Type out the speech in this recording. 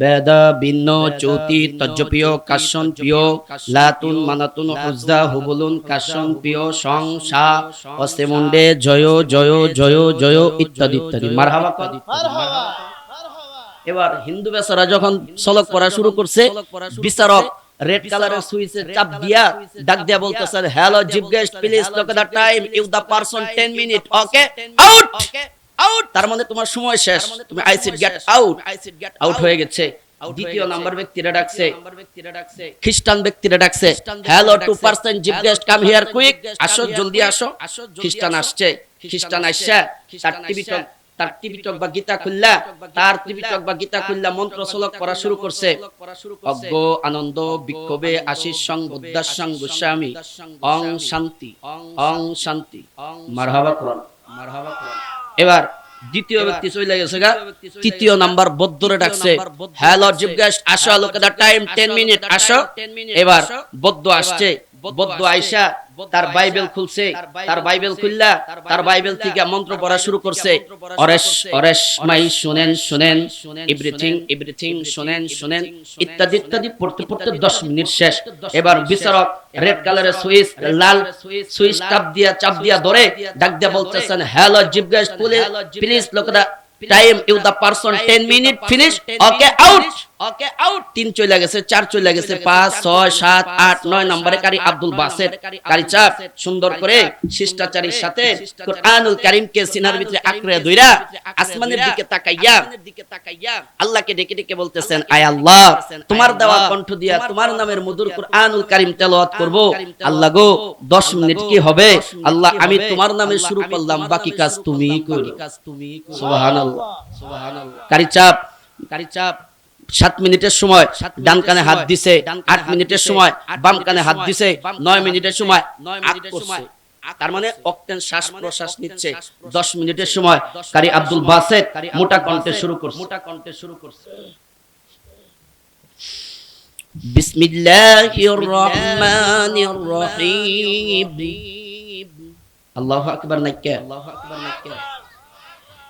বেদ ভিন্ন চৌতি তজ্জপিয় কাশ্যন প্রিয়, লাতুন মানাতুন উজ্জা হুবুলুন কাশ্যন প্রিয়, সং সা জয় জয় জয় জয় ইত্যাদি ইত্যাদি। মারহাবা এবার হিন্দু বেচারা যখন সলক পড়া শুরু করছে, বিচারক রেড কালারের সুইচে চাপ দিয়া ডাক দিয়া বলতেছে hello chief guest please look the time you the person 10 minute okay out out তার মানে তোমার সময় শেষ। তুমি I sit get out out হয়ে গেছে। দ্বিতীয় নাম্বার ব্যক্তিরা ডাকছে। খ্রিস্টান ব্যক্তিরা ডাকছে। Hello two person chief guest come here quick আসো জলদি আসো। খ্রিস্টান আসছে। খ্রিস্টান আসছে। তার টিভি তার বা গীতা খুললা। তার বা গীতা খুললা মন্ত্র শ্লোক পড়া শুরু করছে। অজ্ঞ আনন্দ বিক্ষোভে আশিস সং বুদ্ধাসং গোস্বামী অং শান্তি। অং শান্তি। মারহাবা কোরআন। মারহাবা এবার দ্বিতীয় ব্যক্তি চলে গেছে গা। তৃতীয় নাম্বার বদ্ধরে ডাকছে। হ্যালো গেস্ট আসো লোক টাইম টেন মিনিট আসো এবার বদ্ধ আসছে। বদ্ধ আইসা তার বাইবেল খুলছে তার বাইবেল খুললা তার বাইবেল থেকে মন্ত্র পড়া শুরু করছে। অরেশ অরেশ মাই শুনেন শুনেন এভরিথিং এভরিথিং শুনেন শুনেন ইত্যাদি ইত্যাদি পড়তে পড়তে 10 মিনিট শেষ। এবার বিচারক রেড কালারের সুইচ লাল সুইচ চাপ দিয়া চাপ দিয়া ধরে ডাক দিয়া বলতেছেন hello guys please look the time you the person 10 minute finish okay out okay তিন চলে গেছে চার চলে গেছে পাঁচ ছয় সাত আট নয় নম্বরে কারি আব্দুল বাসের কারি চাপ সুন্দর করে শিষ্টাচারীর সাথে কোরআনুল কারীমকে সিনার ভিতরে আঁকড়ে ধইরা আসমানের দিকে তাকাইয়া আল্লাহকে ডেকে ডেকে বলতেছেন আয় আল্লাহ তোমার দেওয়া কণ্ঠ দিয়া তোমার নামের মধুর কোরআনুল কারীম তেলাওয়াত করব। আল্লাহ গো 10 মিনিট কি হবে? আল্লাহ আমি তোমার নামে শুরু করলাম বাকি কাজ তুমিই করো। সুবহানাল্লাহ সুবহানাল্লাহ কারি। চাপ কারি চাপ সাত মিনিটের সময় ডান কানে হাত দিছে আট মিনিটের সময় বাম কানে হাত দিছে নয় মিনিটের সময় আট করছে। তার মানে অক্টেন শ্বাস প্রশ্বাস নিচ্ছে। দশ মিনিটের সময় কারি আব্দুল বাসেদ মোটা কণ্ঠে শুরু করছে। মোটা কণ্ঠে শুরু করছে। আল্লাহু আকবার নাকি আল্লাহু আকবার নাকি